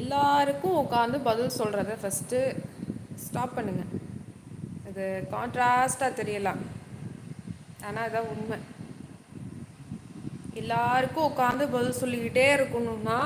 எல்லாருக்கும் உட்காந்து பதில் சொல்கிறத ஃபஸ்ட்டு ஸ்டாப் பண்ணுங்கள் இது கான்ட்ராஸ்டாக தெரியலாம். ஆனால் இதான் உண்மை. எல்லாருக்கும் உட்காந்து பதில் சொல்லிக்கிட்டே இருக்கணும்னா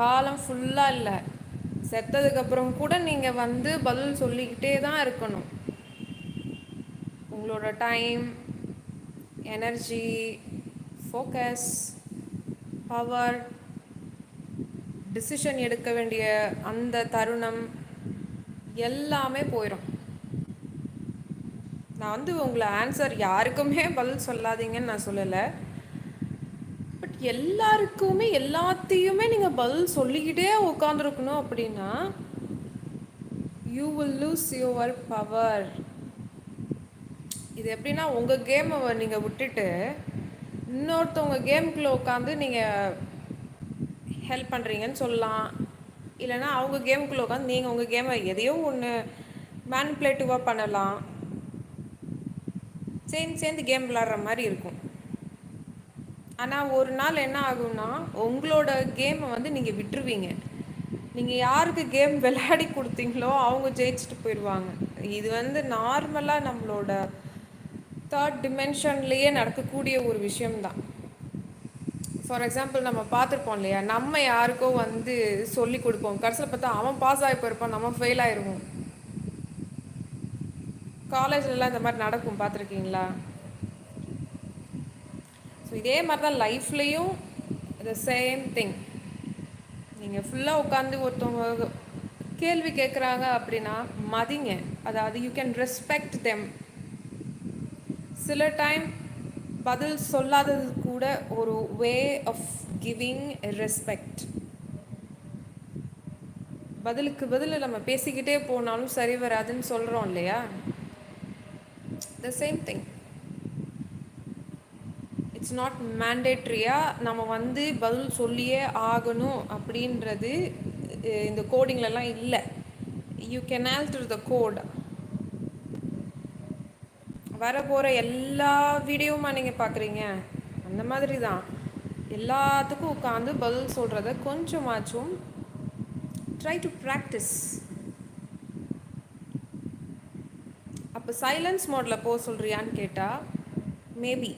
காலம் ஃபுல்லாக இல்லை. செத்ததுக்கப்புறம் கூட நீங்கள் வந்து பதில் சொல்லிக்கிட்டே தான் இருக்கணும். உங்களோட time energy focus power decision எடுக்க வேண்டிய அந்த தருணம் எல்லாமே போயிடும் நான் வந்து உங்களை ஆன்சர் யாருக்குமே பதில் சொல்லாதீங்கன்னு நான் சொல்லலை. பட் எல்லாருக்குமே எல்லாத்தையுமே நீங்கள் பதில் சொல்லிக்கிட்டே உட்காந்துருக்கணும் அப்படின்னா you will lose your power இது எப்படின்னா உங்கள் கேமை நீங்கள் விட்டுட்டு இன்னொருத்தவங்க கேம்குள்ளே உட்காந்து நீங்கள் ஹெல்ப் பண்ணுறீங்கன்னு சொல்லலாம். இல்லைனா அவங்க கேமுக்குள்ளே உட்காந்து நீங்கள் உங்கள் கேமை எதையோ ஒன்று மேனிப்புலேட்டிவாக பண்ணலாம். சேர்ந்து சேர்ந்து கேம் விளாட்ற மாதிரி இருக்கும். ஆனால் ஒரு நாள் என்ன ஆகும்னா உங்களோட கேமை வந்து நீங்கள் விட்டுருவீங்க. நீங்கள் யாருக்கு கேம் விளையாடி கொடுத்தீங்களோ அவங்க ஜெயிச்சுட்டு போயிடுவாங்க. இது வந்து நார்மலாக நம்மளோட தேர்ட் டிமென்ஷன்லேயே நடக்கக்கூடிய ஒரு விஷயம்தான். ஃபார் எக்ஸாம்பிள் நம்ம பார்த்துருப்போம் இல்லையா? நம்ம யாருக்கோ வந்து சொல்லி கொடுப்போம். கடைசியில் பார்த்தா அவன் பாஸ் ஆகி போயிருப்பான் நம்ம ஃபெயில் ஆயிடுவோம் காலேஜ்லலாம் இந்த மாதிரி நடக்கும் பார்த்துருக்கீங்களா? ஸோ இதே மாதிரி தான் லைஃப்லேயும் த சேம் திங் நீங்கள் ஃபுல்லாக உட்காந்து ஒருத்தவங்க கேள்வி கேட்குறாங்க அப்படின்னா மதிங்க. அதாவது யூ கேன் ரெஸ்பெக்ட் தெம் சில டைம் பதில் சொல்லாதது கூட ஒரு வே ஆஃப் கிவிங் ரெஸ்பெக்ட் பதிலுக்கு பதில் நம்ம பேசிக்கிட்டே போனாலும் சரி வராதுன்னு சொல்கிறோம் இல்லையா? The same thing it's not மேண்டேட்ரியாக நம்ம வந்து பதில் சொல்லியே ஆகணும் அப்படின்றது இந்த கோடிங்லலாம் இல்லை. You can alter the code வரப்போகிற எல்லா வீடியோவுமா நீங்கள் பார்க்குறீங்க அந்த மாதிரி தான் எல்லாத்துக்கும் உட்காந்து பதில் சொல்கிறத கொஞ்சமாச்சும் ட்ரை டு ப்ராக்டிஸ் அப்போ சைலன்ஸ் மோடில் போக சொல்கிறியான்னு கேட்டால் மேபி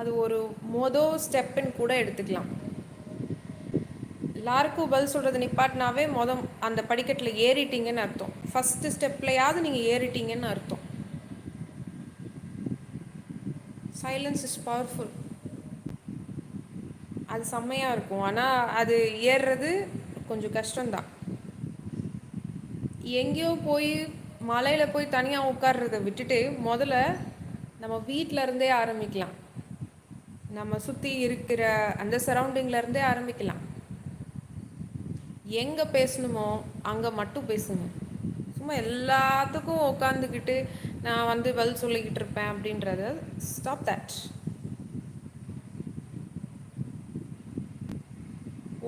அது ஒரு மொதல் ஸ்டெப்புன்னு கூட எடுத்துக்கலாம். எல்லாருக்கும் பதில் சொல்கிறது நிப்பாட்டினாவே மொதல் அந்த படிக்கட்டில் ஏறிட்டீங்கன்னு அர்த்தம். ஃபஸ்ட்டு ஸ்டெப்லையாவது நீங்கள் ஏறிட்டீங்கன்னு அர்த்தம். சைலன்ஸ் இஸ் பவர்ஃபுல் அது செம்மையாக இருக்கும். ஆனால் அது ஏறுறது கொஞ்சம் கஷ்டம்தான். எங்கேயோ போய் மலையில் போய் தனியாக உட்கார்றத விட்டுட்டு முதல்ல நம்ம வீட்டில் இருந்தே ஆரம்பிக்கலாம். நம்ம சுற்றி இருக்கிற அந்த சரௌண்டிங்லேருந்தே ஆரம்பிக்கலாம். எங்கே பேசணுமோ அங்கே மட்டும் பேசுங்க. சும்மா எல்லாத்துக்கும் உட்காந்துக்கிட்டு நான் வந்து பதில் சொல்லிக்கிட்டு இருப்பேன் அப்படின்றத ஸ்டாப் தட்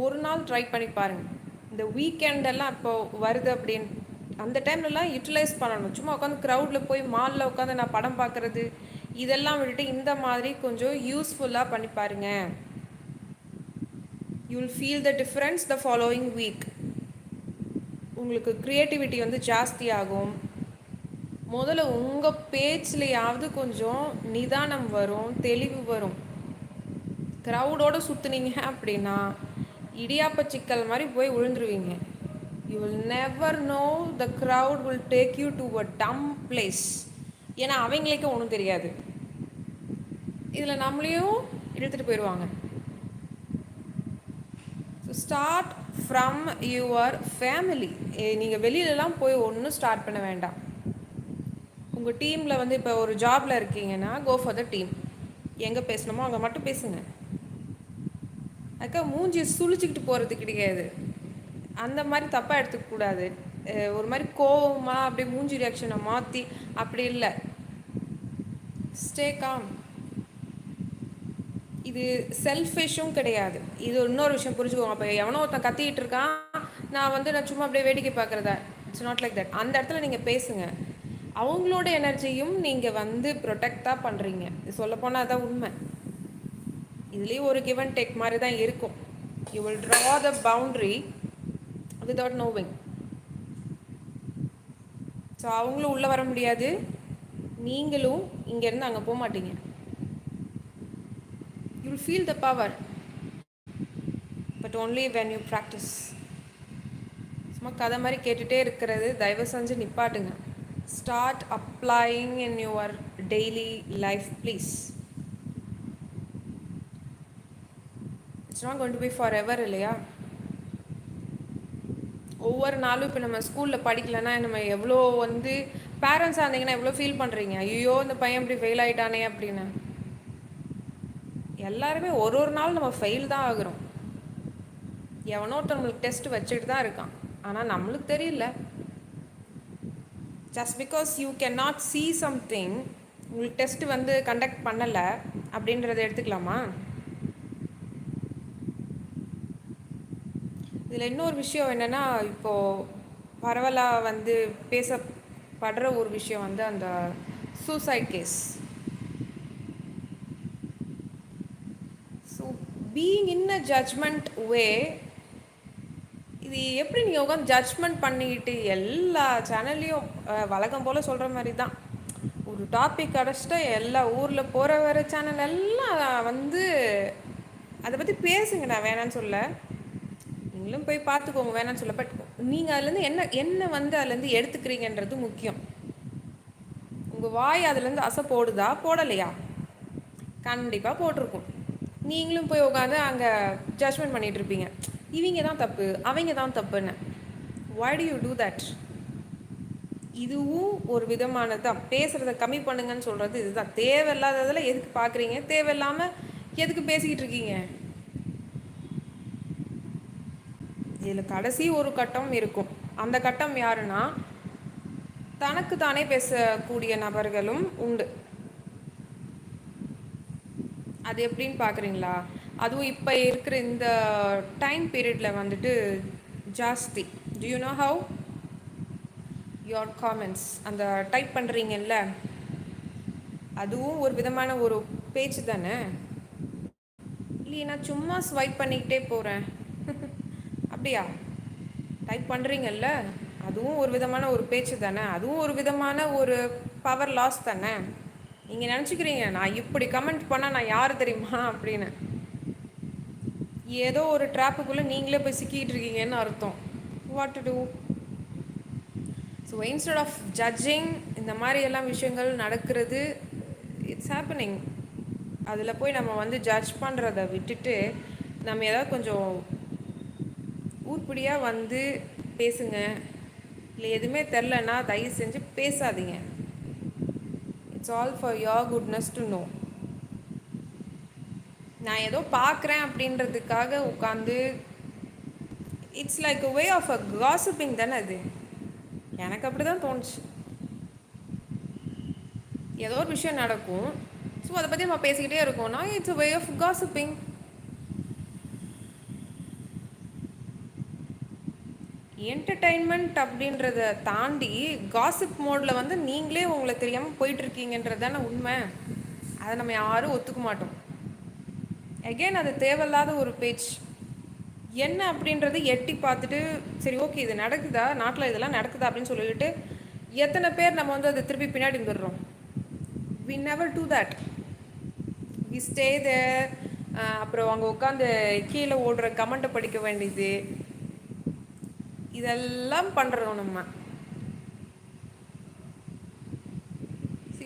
ஒரு நாள் ட்ரை பண்ணி பாருங்கள் இந்த வீக்கெண்டெல்லாம் இப்போ வருது அப்படின்னு அந்த டைம்லலாம் யூட்டிலைஸ் பண்ணணும். சும்மா உட்காந்து க்ரௌடில் போய் மாலில் உட்காந்து நான் படம் பார்க்குறது இதெல்லாம் விட்டுட்டு இந்த மாதிரி கொஞ்சம் யூஸ்ஃபுல்லாக பண்ணி பாருங்கள் you will feel the difference the following week உங்களுக்கு க்ரியேட்டிவிட்டி வந்து ஜாஸ்தி ஆகும். முதல்ல உங்கள் பேச்சுலையாவது கொஞ்சம் நிதானம் வரும் தெளிவு வரும். க்ரௌடோடு சுற்றுனீங்க அப்படின்னா இடியாப்ப சிக்கல் மாதிரி போய் விழுந்துருவீங்க you will never know the crowd will take you to a dumb place ஏன்னா அவங்களுக்கே ஒன்றும் தெரியாது. இதில் நம்மளையும் இழுத்துட்டு போயிடுவாங்க so start from your family நீங்கள் வெளியிலலாம் போய் ஒன்றும் ஸ்டார்ட் பண்ண வேண்டாம். உங்கள் டீமில் வந்து இப்போ ஒரு ஜாபில் இருக்கீங்கன்னா கோ ஃபார் த டீம் எங்கே பேசணுமோ அங்கே மட்டும் பேசுங்க. அக்கா மூஞ்சி சுழிச்சிக்கிட்டு போகிறது கிடையாது. அந்த மாதிரி தப்பாக எடுத்துக்கக்கூடாது ஒரு மாதிரி கோவமாக அப்படியே மூஞ்சி ரியாக்ஷனை மாற்றி அப்படி இல்லை. ஸ்டே காம் இது செல்ஃபிஷும் கிடையாது. இது இன்னொரு விஷயம் புரிஞ்சுக்கோங்க. அப்போ எவனோ ஒருத்தன் கத்திக்கிட்டு இருக்கான் நான் வந்து நான் சும்மா அப்படியே வேடிக்கை பார்க்குறதா? இட்ஸ் நாட் லைக் தட் அந்த இடத்துல நீங்கள் பேசுங்கள் அவங்களோட எனர்ஜியும் நீங்கள் வந்து ப்ரொடெக்டாக பண்ணுறீங்க இது சொல்லப்போனால் அதான் உண்மை. இதுலேயும் ஒரு கிவன் டேக் மாதிரி தான் இருக்கும். You will draw the boundary without knowing so அவங்களும் உள்ளே வர முடியாது. நீங்களும் இங்கேருந்து அங்கே போக மாட்டீங்க. You feel the power but only when you practice சும்மா கதை மாதிரி கேட்டுகிட்டே இருக்கிறது தயவு செஞ்சு நிப்பாட்டுங்க. Start applying in your daily life please it's not going to forever இல்லையா ஒவ்வொரு நாளும் இப்போ நம்ம ஸ்கூலில் படிக்கலைன்னா நம்ம எவ்வளோ வந்து பேரண்ட்ஸாக இருந்தீங்கன்னா எவ்வளோ ஃபீல் பண்ணுறீங்க ஐயோ இந்த பையன் இப்படி ஃபெயில் ஆகிட்டானே அப்படின்னு. எல்லாருமே ஒரு ஒரு நாள் நம்ம ஃபெயில் தான் ஆகுறோம். எவனோ ஒருத்தவங்களுக்கு டெஸ்ட் வச்சுட்டு தான் இருக்கான். ஆனால் நம்மளுக்கு தெரியல. Just because you can not see something உங்களுக்கு டெஸ்ட் வந்து கண்டக்ட் பண்ணலை அப்படின்றத எடுத்துக்கலாமா? இதில் இன்னொரு விஷயம் என்னென்னா இப்போது பரவலாக வந்து பேசப்படுற ஒரு விஷயம் வந்து அந்த suicide case so being in a judgment way இது எப்படி நீங்கள் உட்காந்து ஜட்ஜ்மெண்ட் பண்ணிக்கிட்டு எல்லா சேனல்லையும் வழக்கம் போல் சொல்கிற மாதிரி தான் ஒரு டாபிக் கிடச்சிட்டா எல்லா ஊரில் போகிற வர சேனல் எல்லாம் வந்து அதை பற்றி பேசுங்க நான் வேணான்னு சொல்ல. நீங்களும் போய் பார்த்துக்கோங்க வேணான்னு சொல்ல. பட் நீங்கள் அதுலேருந்து என்ன என்ன வந்து அதுலேருந்து எடுத்துக்கிறீங்கன்றது முக்கியம். உங்கள் வாய் அதுலேருந்து அசை போடுதா போடலையா? கண்டிப்பாக போட்டிருக்கும். நீங்களும் போய் உட்காந்து அங்கே ஜட்ஜ்மெண்ட் பண்ணிகிட்ருப்பீங்க இவங்க தான் தப்பு அவங்க தான் தப்புன்னு. Why do you do that இதுவும் ஒரு விதமானது தான். பேசுகிறத கம்மி பண்ணுங்கன்னு சொல்கிறது இதுதான். தேவையில்லாததில் எதுக்கு பார்க்குறீங்க தேவையில்லாமல் எதுக்கு பேசிக்கிட்டு இருக்கீங்க? இதில் கடைசி ஒரு கட்டம் இருக்கும். அந்த கட்டம் யாருன்னா தனக்கு தானே பேசக்கூடிய நபர்களும் உண்டு. அது எப்படின்னு பார்க்குறீங்களா அதுவும் இப்போ இருக்கிற இந்த டைம் பீரியடில் வந்துட்டு ஜாஸ்தி. Do you know how your comments அந்த டைப் பண்ணுறீங்கல்ல அதுவும் ஒரு விதமான ஒரு பேச்சு தானே? இல்லையே நான் சும்மா ஸ்வைப் பண்ணிக்கிட்டே போகிறேன் அப்படியா? டைப் பண்ணுறீங்கல்ல அதுவும் ஒரு விதமான ஒரு பேச்சு தானே? அதுவும் ஒரு விதமான ஒரு பவர் லாஸ் தானே? நீங்கள் நினச்சிக்கிறீங்க நான் இப்படி கமெண்ட் பண்ணால் நான் யார் தெரியுமா? அப்படின்னு. ஏதோ ஒரு ட்ராப்புக்குள்ளே நீங்களே போய் சிக்கிட்டு இருக்கீங்கன்னு அர்த்தம். What to do so instead of judging இந்த மாதிரி எல்லாம் விஷயங்கள் நடக்கிறது இட்ஸ் ஹேப்பனிங் அதில் போய் நம்ம வந்து ஜட்ஜ் பண்ணுறத விட்டுட்டு நம்ம ஏதாவது கொஞ்சம் ஊர்படியாக வந்து பேசுங்க. இல்லை எதுவுமே தெரிலன்னா தயவு செஞ்சு பேசாதீங்க. It's all for your goodness to know நான் ஏதோ பார்க்குறேன் அப்படின்றதுக்காக உட்காந்து it's like way of a gossiping தானே அது? எனக்கு அப்படி தான் தோணுச்சு. ஏதோ ஒரு விஷயம் நடக்கும். ஸோ அதை பற்றி நம்ம பேசிக்கிட்டே இருக்கோம்னா it's way of gossiping entertainment அப்படின்றத தாண்டி காசிப் மோடில் வந்து நீங்களே உங்களை தெரியாமல் போயிட்டுருக்கீங்கன்றது தானே உண்மை. அதை நம்ம யாரும் ஒத்துக்க மாட்டோம். அகெயின் அது தேவையில்லாத ஒரு பேச்சு என்ன அப்படின்றது எட்டி பார்த்துட்டு சரி ஓகே இது நடக்குதா? நாட்டில் இதெல்லாம் நடக்குதா அப்படின்னு சொல்லிட்டு எத்தனை பேர் நம்ம வந்து அதை திருப்பி பின்னாடி வந்துடுறோம் we never do that we stay there அப்புறம் அங்கே உட்காந்து கீழே ஓடுற கமெண்ட்டை படிக்க வேண்டியது. இதெல்லாம் பண்ணுறோம் நம்ம.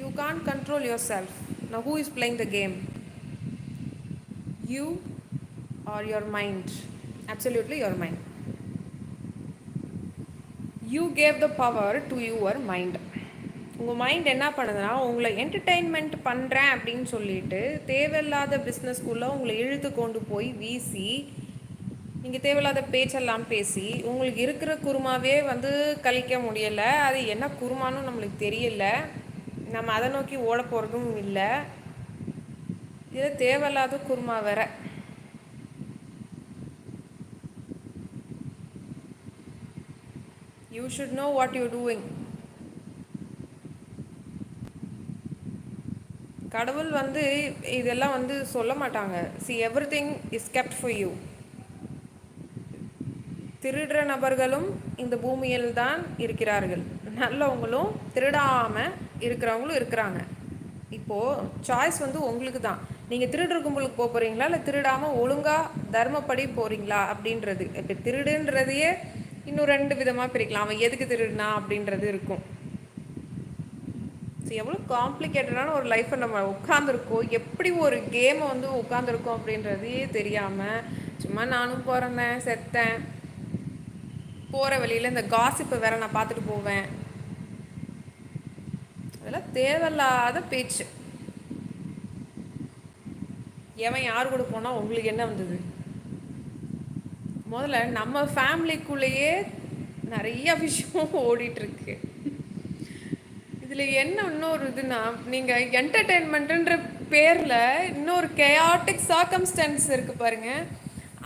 You can control yourself நான் who is playing the game you are your mind absolutely your mind you gave the power to your mind உங்கள் மைண்ட் என்ன பண்ணுதுன்னா உங்களை என்டர்டெயின்மெண்ட் பண்ணுறேன் அப்படின்னு சொல்லிட்டு தேவையில்லாத பிஸ்னஸ்க்குள்ளே உங்களை இழுத்து கொண்டு போய் வீசி நீங்கள் தேவையில்லாத பேச்செல்லாம் பேசி உங்களுக்கு இருக்கிற குருமாவே வந்து கழிக்க முடியலை. அது என்ன குருமானும் நம்மளுக்கு தெரியல. நம்ம அதை நோக்கி ஓட போகிறதும் இல்லை. இது தேவையில்லாத குருமா வேற. You should know what you doing கடவுள் வந்து இதெல்லாம் வந்து சொல்ல மாட்டாங்க. See everything is kept for you திருடுற நபர்களும் இந்த பூமியில் தான் இருக்கிறார்கள். நல்லவங்களும் திருடாமல் இருக்கிறவங்களும் இருக்கிறாங்க. இப்போது சாய்ஸ் வந்து உங்களுக்கு தான். நீங்கள் திருடுற கும்பலுக்கு போக போகிறீங்களா இல்லை திருடாமல் ஒழுங்காக தர்மப்படி போகிறீங்களா அப்படின்றது. இப்போ திருடுன்றதையே இன்னும் ரெண்டு விதமாக பிரிக்கலாம். அவன் எதுக்கு திருடுனா அப்படின்றது இருக்கும். ஸோ எவ்வளோ காம்ப்ளிகேட்டடான ஒரு லைஃப்பை நம்ம உட்காந்துருக்கோம் எப்படி ஒரு கேமை வந்து உட்காந்துருக்கோம் அப்படின்றதே தெரியாமல் சும்மா நானும் பிறந்தேன் செத்தேன். போகிற வழியில் இந்த காசிப்பை வேற நான் பார்த்துட்டு போவேன். அதெல்லாம் தேவையில்லாத பேச்சு. எவன் யார் கூட போனால் உங்களுக்கு என்ன வந்தது? முதல்ல நம்ம ஃபேமிலிக்குள்ளேயே நிறைய விஷயம் ஓடிட்டுருக்கு. இதில் என்ன இன்னொரு இதுனா நீங்கள் என்டர்டெயின்மெண்ட்டுன்ற பேரில் இன்னொரு கேஆட்டிக் சர்க்கம்ஸ்டன்ஸ் இருக்குது பாருங்கள்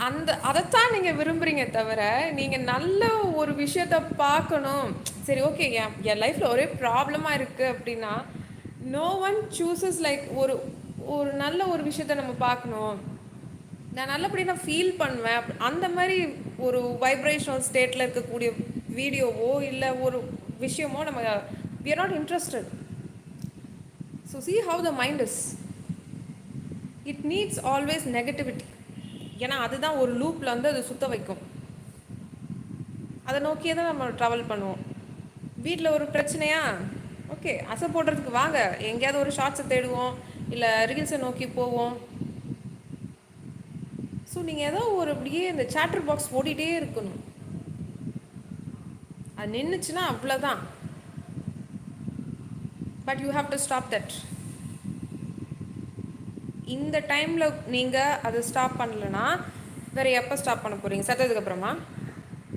அந்த அதைத்தான் நீங்கள் விரும்புகிறீங்க தவிர நீங்கள் நல்ல ஒரு விஷயத்த பார்க்கணும். சரி ஓகே என் என் லைஃப்பில் ஒரே ப்ராப்ளமாக இருக்குது அப்படின்னா நோ ஒன் சூஸஸ் லைக் ஒரு ஒரு நல்ல ஒரு விஷயத்த நம்ம பார்க்கணும். நான் நல்லபடி நான் ஃபீல் பண்ணுவேன். அந்த மாதிரி ஒரு வைப்ரேஷனல் ஸ்டேட்டில் இருக்கக்கூடிய வீடியோவோ இல்லை ஒரு விஷயமோ நம்ம we are not interested so see how the mind is it needs always negativity ஏன்னா அதுதான் ஒரு லூப்பில் வந்து அது சுத்த வைக்கும். அதை நோக்கியே தான் நம்ம ட்ராவல் பண்ணுவோம். வீட்டில் ஒரு பிரச்சனையா? ஓகே அசை போடுறதுக்கு வாங்க. எங்கேயாவது ஒரு ஷார்ட்ஸை தேடுவோம். இல்லை ரீல்ஸை நோக்கி போவோம். ஸோ நீங்கள் ஏதோ ஒரு அப்படியே இந்த சேட்டர் பாக்ஸ் ஓடிட்டே இருக்கணும். அது நின்றுச்சுன்னா அவ்வளோதான் but you have to stop that இந்த டைமில் நீங்கள் அதை ஸ்டாப் பண்ணலன்னா வேறு எப்போ ஸ்டாப் பண்ண போகிறீங்க செத்ததுக்கப்புறமா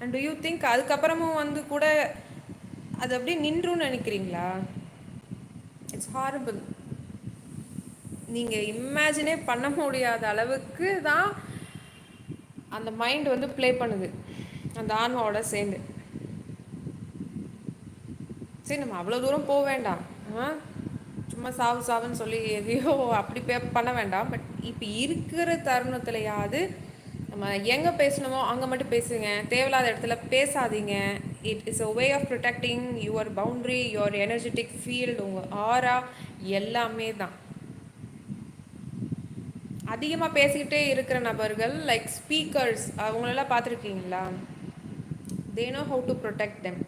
அண்ட் டு யூ திங்க் அதுக்கப்புறமும் வந்து கூட அது அப்படியே நின்றுன்னு நினைக்கிறீங்களா? இட்ஸ் ஹாரபிள் நீங்கள் இமேஜினே பண்ண முடியாத அளவுக்கு தான் அந்த மைண்ட் வந்து ப்ளே பண்ணுது. அந்த ஆன்மாவோட சேர்ந்து. சரி நம்ம அவ்வளோ தூரம் போக வேண்டாம். சும்மா சாவு சாவுன்னு சொல்லி எதையோ அப்படி பே பண்ண வேண்டாம். பட் இப்போ இருக்கிற தருணத்துலையாவது நம்ம எங்கே பேசணுமோ அங்கே மட்டும் பேசுங்க. தேவையில்லாத இடத்துல பேசாதீங்க. It is a way of protecting your boundary your energetic field உங்கள் ஆரா எல்லாமே தான். அதிகமாக பேசிக்கிட்டே இருக்கிற நபர்கள் லைக் ஸ்பீக்கர்ஸ் அவங்களெல்லாம் பார்த்துருக்கீங்களா? They know how to protect them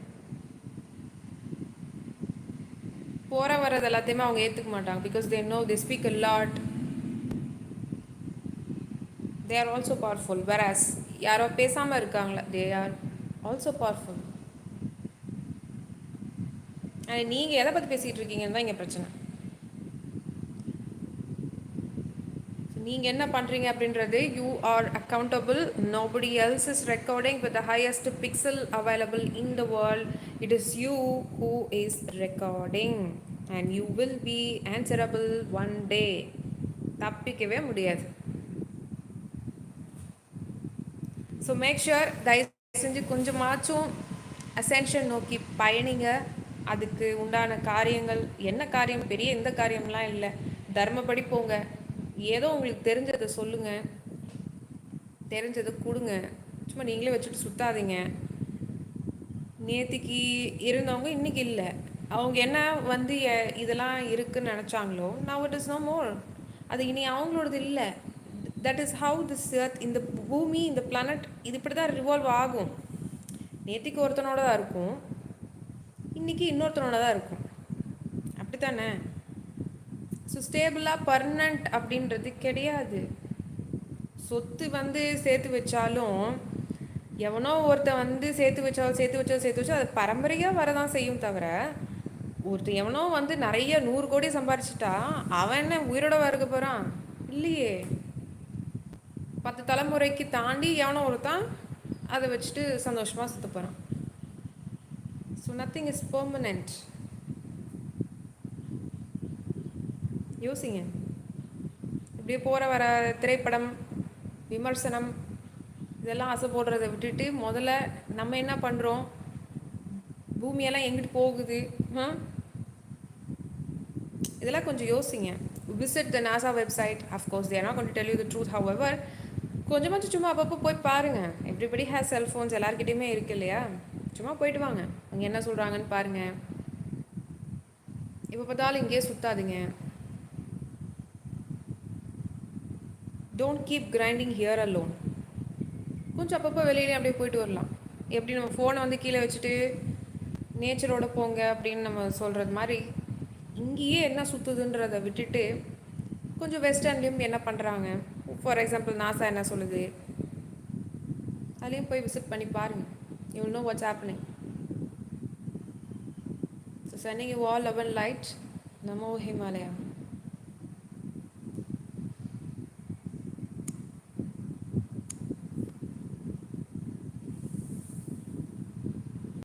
போகிற வர்றது எல்லாத்தையுமே அவங்க ஏற்றுக்க மாட்டாங்க. Because they know they speak a lot they are also powerful versus யாரோ பேசாமல் இருக்காங்களா தே ஆர் ஆல்சோ பவர்ஃபுல் நீங்கள் எதை பற்றி பேசிகிட்டு இருக்கீங்கன்னு தான் இங்கே பிரச்சனை. நீங்கள் என்ன பண்ணுறீங்க அப்படின்றது you are accountable nobody else is recording with the highest pixel available in the world it is you who is recording and you will be answerable one day தப்பிக்கவே முடியாது. ஸோ மேக் ஷுர் தயவு செஞ்சு கொஞ்சமாச்சும் Ascension நோக்கி பயணிங்க. அதுக்கு உண்டான காரியங்கள் என்ன காரியம்? பெரிய எந்த காரியம்லாம் இல்லை. தர்மப்படி போங்க. ஏதோ உங்களுக்கு தெரிஞ்சதை சொல்லுங்கள் தெரிஞ்சதை கொடுங்க. சும்மா நீங்களே வச்சுட்டு சுத்தாதீங்க. நேத்திக்கு இருந்தவங்க இன்றைக்கி இல்லை. அவங்க என்ன வந்து இதெல்லாம் இருக்குன்னு நினச்சாங்களோ நான் இட் இஸ் நோ மோர் அது இனி அவங்களோடது இல்லை. That is how this earth இந்த பூமி இந்த பிளானட் இது இப்படி தான் ரிவால்வ் ஆகும். நேத்திக்கு ஒருத்தனோட தான் இருக்கும். இன்றைக்கி இன்னொருத்தனோட தான் இருக்கும். அப்படி தானே ஸோ ஸ்டேபிளாக பர்மனண்ட் அப்படின்றது கிடையாது. சொத்து வந்து சேர்த்து வச்சாலும் எவனோ ஒருத்தன் வந்து சேர்த்து வச்சாலும் சேர்த்து வச்சா சேர்த்து வச்சா அது பரம்பரையாக வரதான் செய்யும் தவிர ஒருத்தர் எவனோ வந்து நிறைய நூறு கோடி சம்பாரிச்சிட்டா அவன் என்ன உயிரோட வருக போகிறான் இல்லையே. பத்து தலைமுறைக்கு தாண்டி எவனோ ஒருத்தான் அதை வச்சுட்டு சந்தோஷமாக சுற்ற போகிறான் ஸோ நத்திங் இஸ் பெர்மனண்ட் யோசிங்க. இப்படியே போகிற வர திரைப்படம் விமர்சனம் இதெல்லாம் ஆசை போடுறதை விட்டுட்டு முதல்ல நம்ம என்ன பண்ணுறோம் பூமியெல்லாம் எங்கிட்டு போகுது? இதெல்லாம் கொஞ்சம் யோசிங்க. Visit the NASA website of course they're not gonna tell you the truth however கொஞ்சமாச்சும் சும்மா அப்பப்போ போய் பாருங்கள் எவ்ரிபடி ஹேஸ் செல்ஃபோன்ஸ் எல்லாருக்கிட்டையுமே இருக்கு இல்லையா? சும்மா போயிட்டு வாங்க. அங்கே என்ன சொல்கிறாங்கன்னு பாருங்கள் இப்போ பார்த்தாலும் இங்கேயே சுற்றாதீங்க don't keep grinding here alone கொஞ்சம் அப்பப்போ வெளியிலே அப்படியே போயிட்டு வரலாம். எப்படி நம்ம ஃபோனை வந்து கீழே வச்சுட்டு நேச்சரோட போங்க அப்படின்னு நம்ம சொல்கிறது மாதிரி இங்கேயே என்ன சுற்றுதுன்றதை விட்டுட்டு கொஞ்சம் வெஸ்டர்ன்லேயும் என்ன பண்ணுறாங்க ஃபார் எக்ஸாம்பிள் நாசா என்ன சொல்லுது? அதுலேயும் போய் விசிட் பண்ணி பாருங்கள் you know what's happening so சென்னிங் வால் லெவன் லைட் நமோ ஹிமாலயா